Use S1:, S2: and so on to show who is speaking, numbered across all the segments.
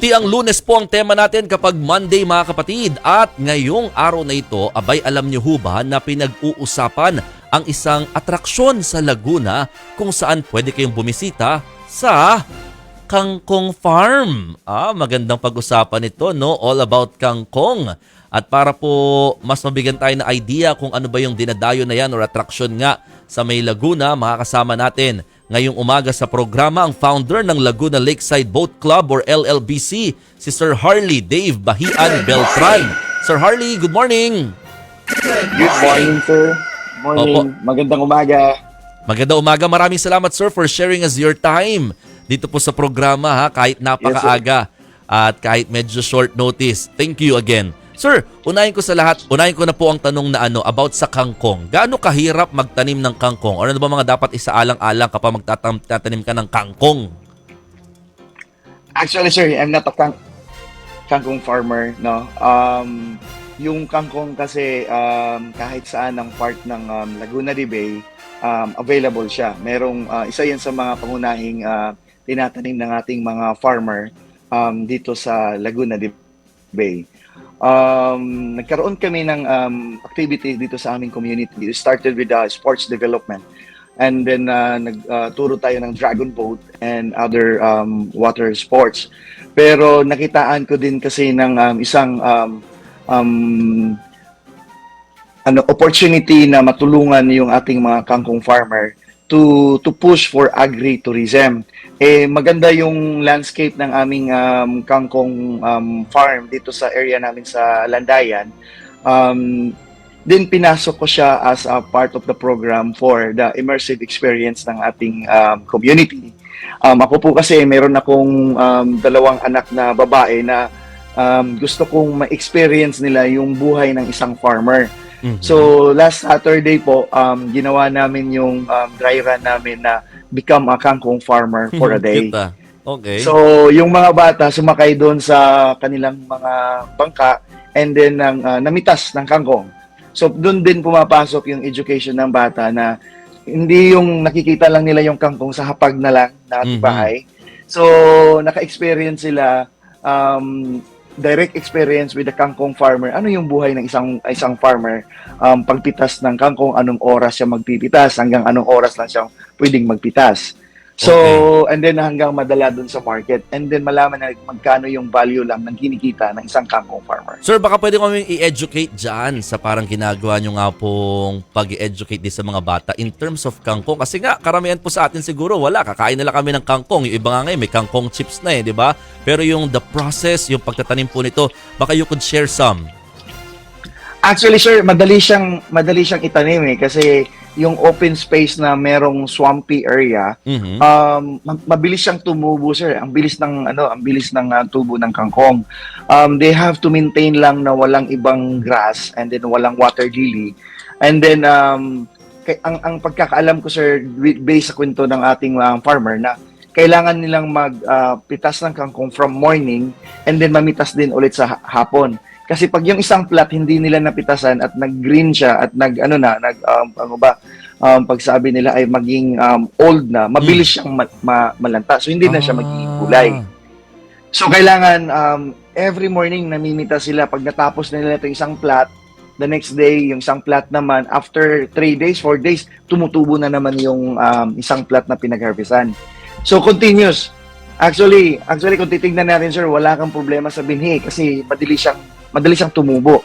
S1: Tiang lunes po ang tema natin kapag Monday mga kapatid. At ngayong araw na ito, abay alam niyo ho ba na pinag-uusapan ang isang atraksyon sa Laguna kung saan pwede kayong bumisita sa Kangkong Farm. Ah, magandang pag-usapan ito, no? All about kangkong. At para po mas mabigyan tayo ng idea kung ano ba yung dinadayo na yan or attraction nga sa May Laguna, makakasama natin ngayong umaga sa programa ang founder ng Laguna Lakeside Boat Club or LLBC, si Sir Harley Dave Bahian Beltran. Sir Harley, good morning!
S2: Good morning, sir. Morning. Magandang umaga.
S1: Maganda umaga. Maraming salamat sir for sharing us your time dito po sa programa ha kahit napakaaga at kahit medyo short notice. Thank you again. Sir, unahin ko sa lahat, unahin ko na po ang tanong na ano about sa kangkong. Gaano kahirap magtanim ng kangkong? O ano ba mga dapat isaalang-alang kapag magtatanim ka ng kangkong?
S2: Actually, sir, I'm not a kang kangkong farmer, no. Um, yung kangkong kasi um, kahit saan ang part ng um, Laguna de Bay, um, available siya. Merong uh, isa 'yan sa mga pangunahing uh, tinatanim ng ating mga farmer um, dito sa Laguna de Bay. Um, nagkaroon kami ng um, activity dito sa aming community. It started with uh, sports development. And then uh, nagturo tayo ng dragon boat and other um, water sports. Pero nakitaan ko din kasi ng um, isang um, um, ano opportunity na matulungan yung ating mga kangkong farmer to to push for agri-tourism. Eh maganda yung landscape ng aming um, kangkong um, farm dito sa area namin sa Landayan. Um, din pinasok ko siya as a part of the program for the immersive experience ng ating um, community. Um, ako po kasi meron akong um, dalawang anak na babae na um, gusto kong ma-experience nila yung buhay ng isang farmer.
S1: Mhm.
S2: So last Saturday po, um, ginawa namin yung um, dry run namin na become a kangkong farmer for a day.
S1: Ah. Okay.
S2: So, yung mga bata sumakay doon sa kanilang mga bangka and then ng ah, namitas ng kangkong. So, doon din pumapasok yung education ng bata na hindi yung nakikita lang nila yung kangkong sa hapag na lang na
S1: Mhm.
S2: bahay. So, naka-experience sila um, direct experience with the kangkong farmer. Ano yung buhay ng isang isang farmer? Um, pagpitas ng kangkong, anong oras siya magpipitas, hanggang anong oras lang siya pwedeng magpitas. So, and then hanggang madala dun sa market. And then malaman na magkano yung value lang ng kinikita ng isang kangkong farmer.
S1: Sir, baka pwede kami i-educate dyan sa parang ginagawa nyo nga pong pag-educate din sa mga bata in terms of kangkong. Kasi nga, karamihan po sa atin siguro, wala. Kakain nila kami ng kangkong. Yung iba nga ngayon, may kangkong chips na eh, di ba? Pero yung the process, yung pagtatanim po nito, baka you could share some.
S2: Actually, sir, madali siyang madali siyang itanim eh kasi yung open space na merong swampy area,
S1: Mhm.
S2: um, ma- mabilis siyang tumubo, sir. Ang bilis ng ano, ang bilis ng ah, tubo ng kangkong. Um, they have to maintain lang na walang ibang grass and then walang water lily. And then um, kay, ang ang pagkakaalam ko sir based sa kwento ng ating ah, farmer na kailangan nilang magpitas ng kangkong from morning and then mamitas din ulit sa ha- hapon. Kasi pag yung isang plat hindi nila napitasan at nag-green siya at nag ano na, nag um, ano ba, um, pagsabi nila ay maging um, old na, mabilis siyang ma- ma- malanta. So hindi na siya magiging kulay.
S1: Ah.
S2: So kailangan um, every morning namimita sila pag natapos na nila itong isang plat, the next day yung isang plat naman after 3 days, 4 days tumutubo na naman yung um, isang plat na pinagharvestan. So continuous. Actually, actually kung titingnan natin sir, wala kang problema sa binhi kasi madali siyang madali siyang tumubo.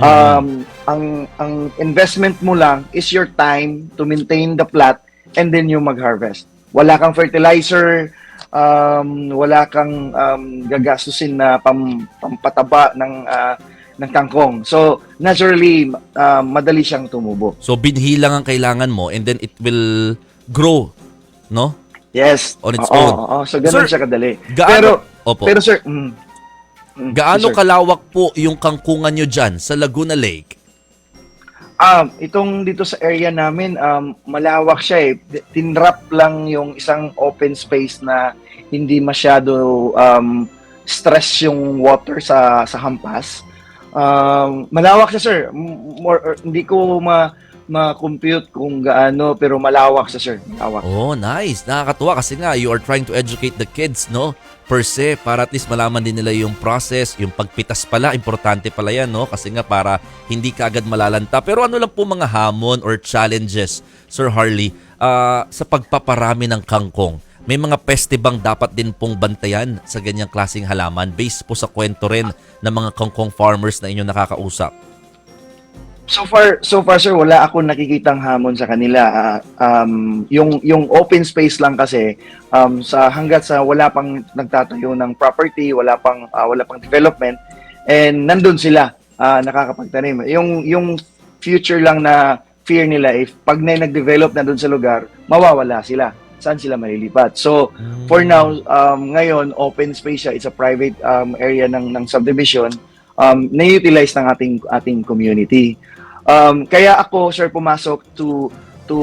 S2: Um, ang ang investment mo lang is your time to maintain the plat and then you mag-harvest. Wala kang fertilizer, um, wala kang um, gagastusin na pam, pampataba ng ah, ng kangkong. So, naturally, ah, madali siyang tumubo.
S1: So, binhi lang ang kailangan mo and then it will grow, no?
S2: Yes.
S1: On its
S2: Oo,
S1: own.
S2: oo. So, ganun
S1: Sir,
S2: siya kadali.
S1: Gaano,
S2: Pero,
S1: Opo.
S2: pero sir, mm, mm,
S1: gaano
S2: yes,
S1: kalawak po yung kangkungan nyo dyan sa Laguna Lake?
S2: Um, itong dito sa area namin, um, malawak siya eh. Tinrap lang yung isang open space na hindi masyado um, stress yung water sa sa hampas. Um, malawak siya, sir. More, or- hindi ko ma ma-compute kung gaano, pero malawak siya, sir. Malawak.
S1: Oh, nice. Nakakatuwa kasi nga you are trying to educate the kids, no? per se para at least malaman din nila yung process, yung pagpitas pala, importante pala yan, no? Kasi nga para hindi ka agad malalanta. Pero ano lang po mga hamon or challenges, Sir Harley, ah, sa pagpaparami ng kangkong? May mga peste bang dapat din pong bantayan sa ganyang klaseng halaman based po sa kwento rin ng mga kangkong farmers na inyong nakakausap?
S2: So far, so far sir, wala akong nakikitang hamon sa kanila. Ah, um, yung yung open space lang kasi um, sa hangga't sa wala pang nagtatayo ng property, wala pang ah, wala pang development and nandun sila ah, nakakapagtanim. Yung yung future lang na fear nila if pag na nag-develop na doon sa lugar, mawawala sila. Saan sila malilipat? So, For now, um, ngayon, open space siya. It's a private um, area ng, ng subdivision. Um, na-utilize ng ating, ating community. Um, kaya ako, sir, pumasok to to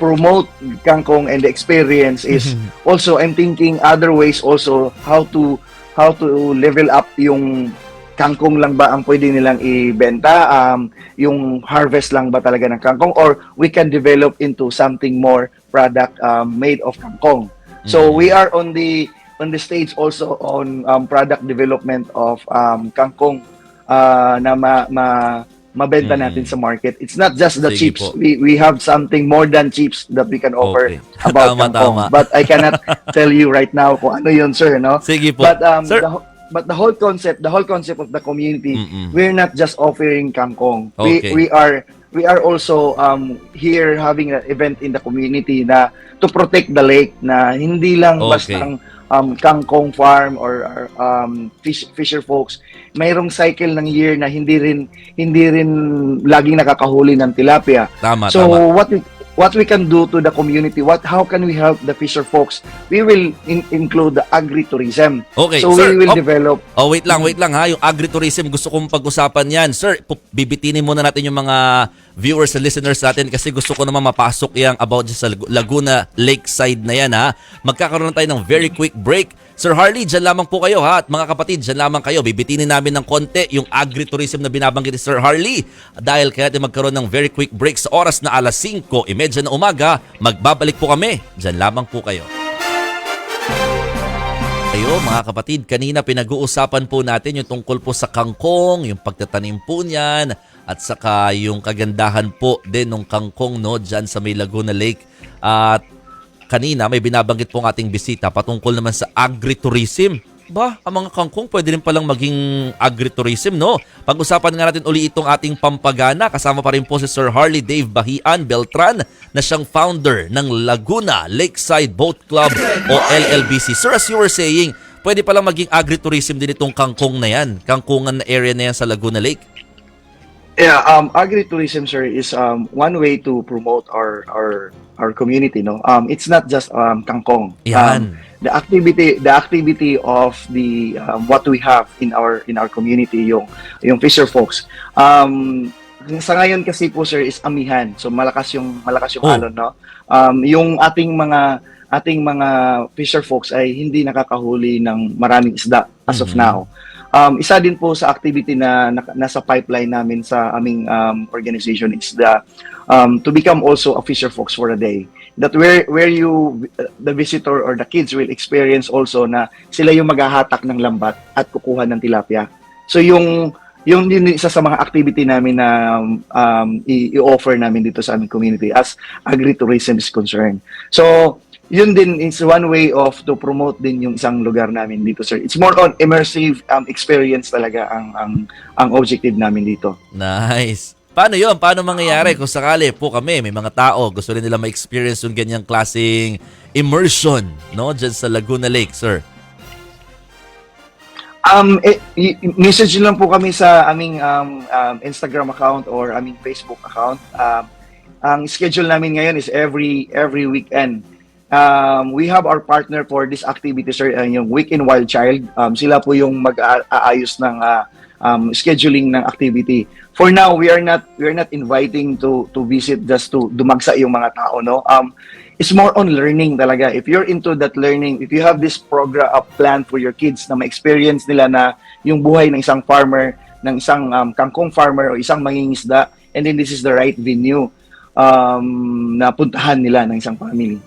S2: promote kangkong and the experience is also I'm thinking other ways also how to how to level up yung kangkong lang ba ang pwede nilang ibenta? Um, yung harvest lang ba talaga ng kangkong? Or we can develop into something more product um, made of kangkong. So
S1: Mhm.
S2: we are on the on the stage also on um, product development of um, kangkong. Uh, na ma, ma mabenta
S1: Mhm.
S2: natin sa market. It's not just the
S1: Sige
S2: chips.
S1: po.
S2: We we have something more than chips that we can offer
S1: Okay.
S2: about
S1: Tama,
S2: kangkong.
S1: tama.
S2: But I cannot tell you right now kung ano yun, sir, no?
S1: Sige po.
S2: But um
S1: Sir-
S2: the, but the whole concept, the whole concept of the community
S1: Mm-mm.
S2: we're not just offering kangkong.
S1: Okay.
S2: We we are we are also um here having an event in the community na to protect the lake na hindi lang
S1: Okay.
S2: bastang um kangkong farm or, or um fish, fisher folks. Mayroong cycle ng year na hindi rin hindi rin laging nakakahuli ng tilapia.
S1: Tama,
S2: so
S1: tama.
S2: what we what we can do to the community, what how can we help the fisher folks? We will in- include the agritourism.
S1: Okay,
S2: so
S1: sir.
S2: we will
S1: oh,
S2: develop
S1: Oh, wait lang, wait lang ha. Yung agritourism, gusto kong pag-usapan yan. Sir, bibitinin muna natin yung mga viewers and listeners natin kasi gusto ko naman mapasok yung about sa Lag- Laguna Lakeside na yan ha. Magkakaroon tayo ng very quick break. Sir Harley, dyan lamang po kayo ha. At mga kapatid, dyan lamang kayo. Bibitinin namin ng konti yung agritourism na binabanggit ni Sir Harley. Dahil kaya natin magkaroon ng very quick break sa oras na alas 5.30 na umaga. Magbabalik po kami. Dyan lamang po kayo. Ayo mga kapatid, kanina pinag-uusapan po natin yung tungkol po sa kangkong, yung pagtatanim po niyan, at saka yung kagandahan po din ng kangkong no, dyan sa may Laguna Lake. At kanina may binabanggit po ang ating bisita patungkol naman sa agritourism. Ba, ang mga kangkong pwede rin palang maging agritourism, no? Pag-usapan nga natin uli itong ating pampagana. Kasama pa rin po si Sir Harley Dave Bahian Beltran na siyang founder ng Laguna Lakeside Boat Club o LLBC. Sir, as you were saying, pwede palang maging agritourism din itong kangkong na yan. Kangkungan na area na yan sa Laguna Lake.
S2: Yeah, um, agritourism, sir, is um, one way to promote our our our community. No, um, it's not just um, kangkong. Um,
S1: Yan.
S2: The activity, the activity of the um, what we have in our in our community, yung yung fisher folks. Um, sa ngayon kasi po, sir, is amihan. So malakas yung malakas yung
S1: Oh.
S2: alon, no. Um, yung ating mga ating mga fisher folks ay hindi nakakahuli ng maraming isda as of
S1: Mhm.
S2: now. Um, isa din po sa activity na, na- nasa pipeline namin sa aming um, organization is the um, to become also a fisher folks for a day. That where where you the visitor or the kids will experience also na sila yung maghahatak ng lambat at kukuha ng tilapia. So yung yung din isa sa mga activity namin na um, i-offer namin dito sa aming community as agritourism is concerned. So yun din is one way of to promote din yung isang lugar namin dito sir. It's more on immersive um, experience talaga ang ang ang objective namin dito.
S1: Nice. Paano yon? Paano mangyayari kung sakali po kami, may mga tao, gusto rin nila ma-experience yung ganyang klaseng immersion, no? Dyan sa Laguna Lake, sir.
S2: Um, eh, message lang po kami sa aming um, um, Instagram account or aming Facebook account. Um, ang schedule namin ngayon is every every weekend. Um, we have our partner for this activity, sir, uh, yung Weekend Wild Child. Um, sila po yung mag-aayos ng uh, um, scheduling ng activity. For now, we are not we are not inviting to to visit just to dumagsa yung mga tao, no. Um, it's more on learning talaga. If you're into that learning, if you have this program up plan for your kids na ma-experience nila na yung buhay ng isang farmer, ng isang um, kangkong farmer o isang mangingisda, and then this is the right venue um, na puntahan nila ng isang family.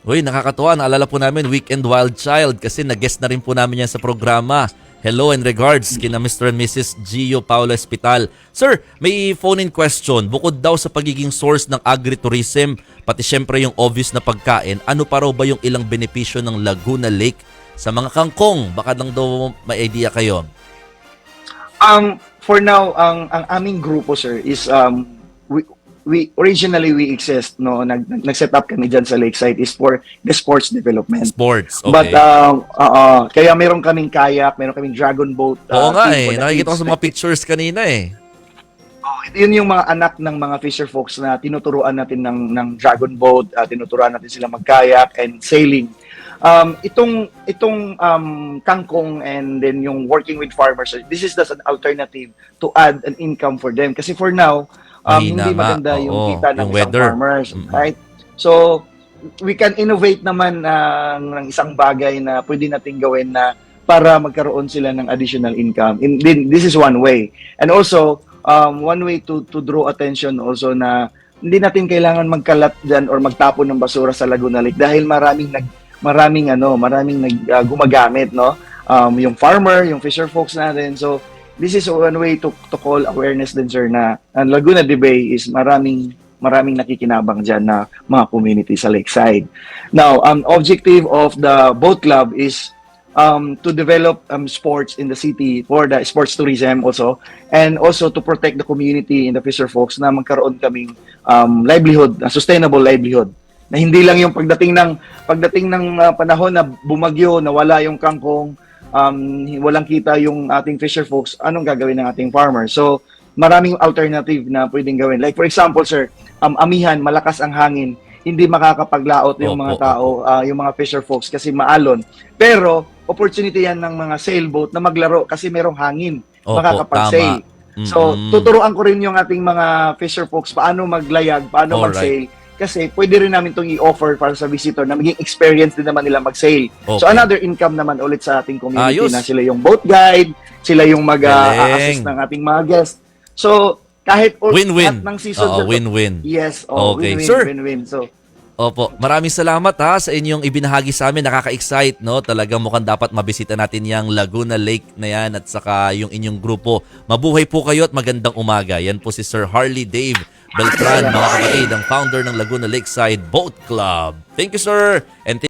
S1: Uy, nakakatuwa. Naalala po namin, Weekend Wild Child kasi nag-guest na rin po namin yan sa programa. Hello and regards kina Mr. and Mrs. Gio Paula Espital. Sir, may phone-in question. Bukod daw sa pagiging source ng agritourism, pati syempre yung obvious na pagkain, ano pa raw ba yung ilang benepisyo ng Laguna Lake sa mga kangkong? Baka lang daw may idea kayo.
S2: Um, for now, ang ang aming grupo sir is um we, we originally we exist no nag nag-set up kami diyan sa Lakeside is for the sports development.
S1: Sports, okay.
S2: But um uh, kaya meron kaming kayak, meron kaming dragon boat. uh,
S1: Oo nga eh. Nakikita ko sa mga pictures kanina eh.
S2: yun yung mga anak ng mga fisher folks na tinuturuan natin ng ng dragon boat, uh, tinuturuan natin sila magkayak and sailing. Um, itong itong um, kangkong and then yung working with farmers, this is just an alternative to add an income for them. Kasi for now, um,
S1: Mahina
S2: hindi
S1: nga,
S2: maganda yung
S1: oo,
S2: kita ng
S1: yung
S2: isang
S1: weather.
S2: farmers,
S1: Mm-mm.
S2: right? So we can innovate naman uh, ng isang bagay na pwede nating gawin na para magkaroon sila ng additional income. In, din- this is one way. And also, um, one way to to draw attention also na hindi natin kailangan magkalat diyan or magtapon ng basura sa Laguna Lake dahil maraming nag maraming ano, maraming nag uh, gumagamit, no? Um, yung farmer, yung fisher folks natin. So, this is one way to to call awareness din sir na ang Laguna de Bay is maraming maraming nakikinabang diyan na mga community sa lakeside. Now, um objective of the boat club is um, to develop um, sports in the city for the sports tourism also and also to protect the community and the fisher folks na magkaroon kaming um, livelihood, a sustainable livelihood na hindi lang yung pagdating ng pagdating ng uh, panahon na bumagyo nawala yung kangkong um, walang kita yung ating fisher folks anong gagawin ng ating farmers so maraming alternative na pwedeng gawin like for example sir um, amihan malakas ang hangin hindi makakapaglaot yung mga tao uh, yung mga fisher folks kasi maalon pero opportunity yan ng mga sailboat na maglaro kasi merong hangin makakapag-sail
S1: tama.
S2: So,
S1: Mm-mm.
S2: tuturuan ko rin yung ating mga fisher folks paano maglayag, paano
S1: Alright.
S2: mag-sail. Kasi pwede rin namin itong i-offer para sa visitor na maging experience din naman nila mag-sail. So,
S1: Okay.
S2: another income naman ulit sa ating community
S1: Ayos.
S2: na sila yung boat guide, sila yung mag-assist ng ating mga guests. So, kahit all-
S1: Win-win.
S2: ng season
S1: Oo, win-win.
S2: Yes, oh,
S1: Okay.
S2: win-win,
S1: Sir.
S2: win-win. So,
S1: Opo, maraming salamat ha sa inyong ibinahagi sa amin. Nakaka-excite, no? Talagang mukhang dapat mabisita natin yung Laguna Lake na yan at saka yung inyong grupo. Mabuhay po kayo at magandang umaga. Yan po si Sir Harley Dave Beltran, mga kapatid, ang founder ng Laguna Lakeside Boat Club. Thank you, sir. And